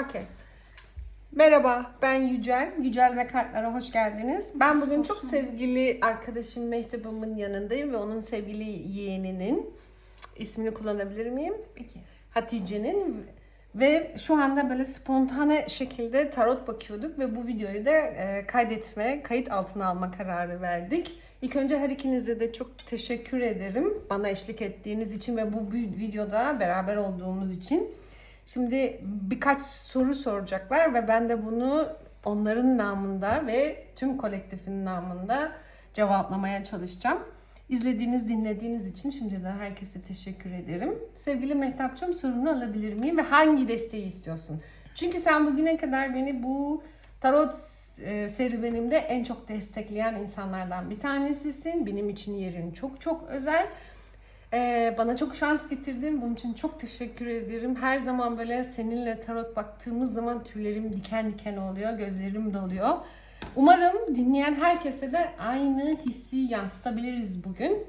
Okey. Merhaba, ben Yücel. Yücel ve Kartlara hoş geldiniz. Ben bugün çok sevgili arkadaşım Mehtap'ımın yanındayım ve onun sevgili yeğeninin ismini kullanabilir miyim? Peki. Hatice'nin ve şu anda böyle spontane şekilde tarot bakıyorduk ve bu videoyu da e, kaydetme, kayıt altına alma kararı verdik. İlk önce her ikinize de çok teşekkür ederim bana eşlik ettiğiniz için ve bu vi- videoda beraber olduğumuz için. Şimdi birkaç soru soracaklar ve ben de bunu onların namında ve tüm kolektifin namında cevaplamaya çalışacağım. İzlediğiniz, dinlediğiniz için şimdiden herkese teşekkür ederim. Sevgili Mehtapçığım sorunu alabilir miyim ve hangi desteği istiyorsun? Çünkü sen bugüne kadar beni bu tarot e, serüvenimde en çok destekleyen insanlardan bir tanesisin. Benim için yerin çok çok özel. Ee, bana çok şans getirdin. Bunun için çok teşekkür ederim. Her zaman böyle seninle tarot baktığımız zaman tüylerim diken diken oluyor, gözlerim doluyor. Umarım dinleyen herkese de aynı hissi yansıtabiliriz bugün.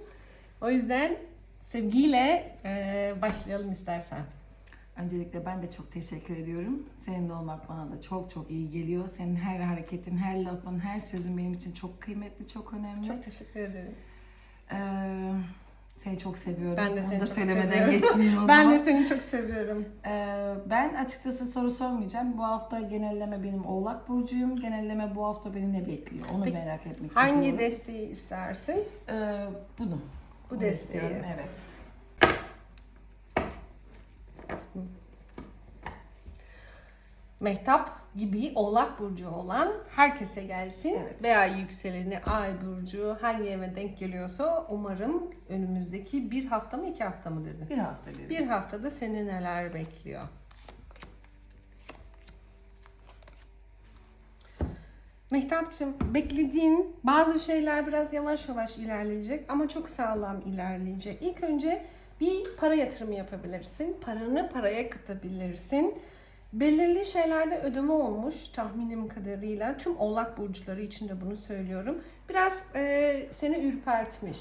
O yüzden sevgiyle e, başlayalım istersen. Öncelikle ben de çok teşekkür ediyorum. Seninle olmak bana da çok çok iyi geliyor. Senin her hareketin, her lafın, her sözün benim için çok kıymetli, çok önemli. Çok teşekkür ederim. Ee, seni çok seviyorum. Ben de seni da çok söylemeden seviyorum. geçmeyeyim o Ben zaman. de seni çok seviyorum. Ee, ben açıkçası soru sormayacağım. Bu hafta genelleme benim Oğlak Burcu'yum. Genelleme bu hafta beni ne bekliyor? Onu Peki, merak etmek Hangi istiyorum. desteği istersin? Ee, bunu. Bu Bunu desteği. istiyorum, Evet. Mehtap gibi oğlak burcu olan herkese gelsin. Evet. Veya yükseleni ay burcu hangi eve denk geliyorsa umarım önümüzdeki bir hafta mı iki hafta mı dedin? Bir hafta dedim. Bir haftada seni neler bekliyor? Mehtapçım beklediğin bazı şeyler biraz yavaş yavaş ilerleyecek ama çok sağlam ilerleyecek. İlk önce bir para yatırımı yapabilirsin. Paranı paraya katabilirsin. Belirli şeylerde ödeme olmuş tahminim kadarıyla. Tüm oğlak burçları için de bunu söylüyorum. Biraz e, seni ürpertmiş.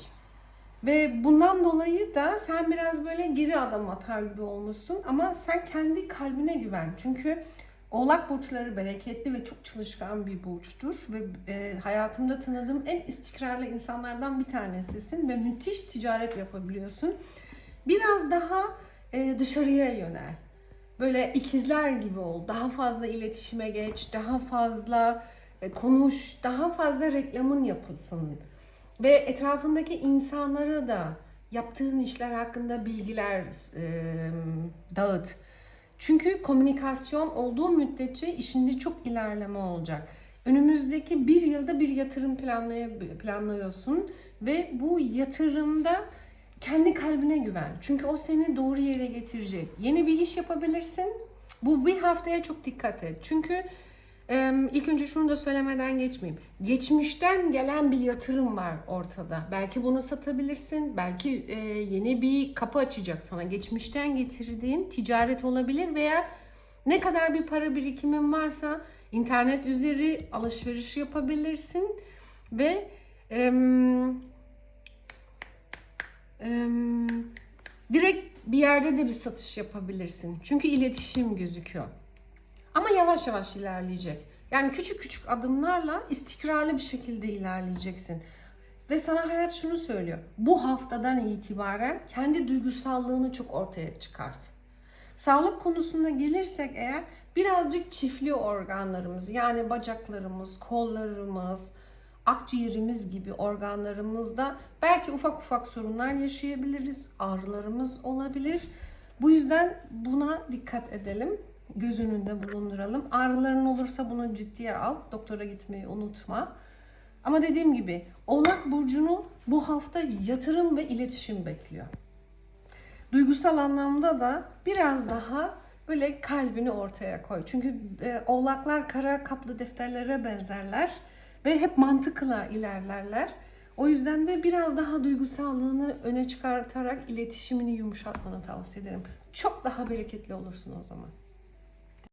Ve bundan dolayı da sen biraz böyle geri adım atar gibi olmuşsun. Ama sen kendi kalbine güven. Çünkü Oğlak burçları bereketli ve çok çalışkan bir burçtur. Ve e, hayatımda tanıdığım en istikrarlı insanlardan bir tanesisin. Ve müthiş ticaret yapabiliyorsun. Biraz daha e, dışarıya yönel. Böyle ikizler gibi ol. Daha fazla iletişime geç. Daha fazla e, konuş. Daha fazla reklamın yapılsın. Ve etrafındaki insanlara da yaptığın işler hakkında bilgiler e, dağıt. Çünkü komünikasyon olduğu müddetçe işinde çok ilerleme olacak. Önümüzdeki bir yılda bir yatırım planlay- planlıyorsun ve bu yatırımda kendi kalbine güven. Çünkü o seni doğru yere getirecek. Yeni bir iş yapabilirsin. Bu bir haftaya çok dikkat et. Çünkü ilk önce şunu da söylemeden geçmeyeyim. Geçmişten gelen bir yatırım var ortada. Belki bunu satabilirsin. Belki e, yeni bir kapı açacak sana. Geçmişten getirdiğin ticaret olabilir veya ne kadar bir para birikimin varsa internet üzeri alışveriş yapabilirsin ve direkt bir yerde de bir satış yapabilirsin. Çünkü iletişim gözüküyor. Ama yavaş yavaş ilerleyecek. Yani küçük küçük adımlarla istikrarlı bir şekilde ilerleyeceksin. Ve sana hayat şunu söylüyor. Bu haftadan itibaren kendi duygusallığını çok ortaya çıkart. Sağlık konusuna gelirsek eğer birazcık çiftli organlarımız yani bacaklarımız, kollarımız, akciğerimiz gibi organlarımızda belki ufak ufak sorunlar yaşayabiliriz. Ağrılarımız olabilir. Bu yüzden buna dikkat edelim. Göz önünde bulunduralım. Ağrıların olursa bunu ciddiye al. Doktora gitmeyi unutma. Ama dediğim gibi Oğlak Burcu'nu bu hafta yatırım ve iletişim bekliyor. Duygusal anlamda da biraz daha böyle kalbini ortaya koy. Çünkü e, oğlaklar kara kaplı defterlere benzerler ve hep mantıkla ilerlerler. O yüzden de biraz daha duygusallığını öne çıkartarak iletişimini yumuşatmanı tavsiye ederim. Çok daha bereketli olursun o zaman.